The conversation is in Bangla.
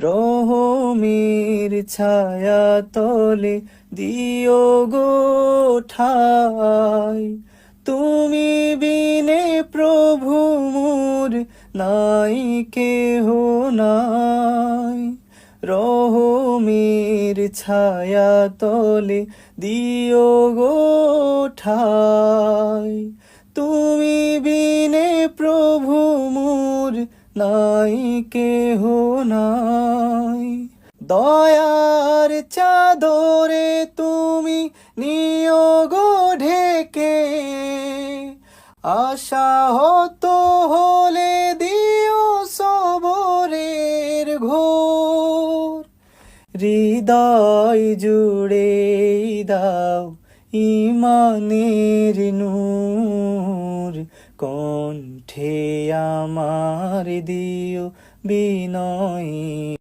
রহমের ছায়া তলে দিও গো ঠাই। তুমি বিনে প্রভু মোর নাই, কেহ নাই। রহমের ছায়া তলে দিও গো ঠাই। তুমি বিনে প্রভু মোর নাই, কেহ নাই। দয়ার চাদরে তুমি নিয়োগ ঢেকে। আশা হতো হলে দিও সবরের ঘোর। হৃদয় জুড়ে দাও ইমানের নূর। কণ্ঠে আমার দিও বিনয়।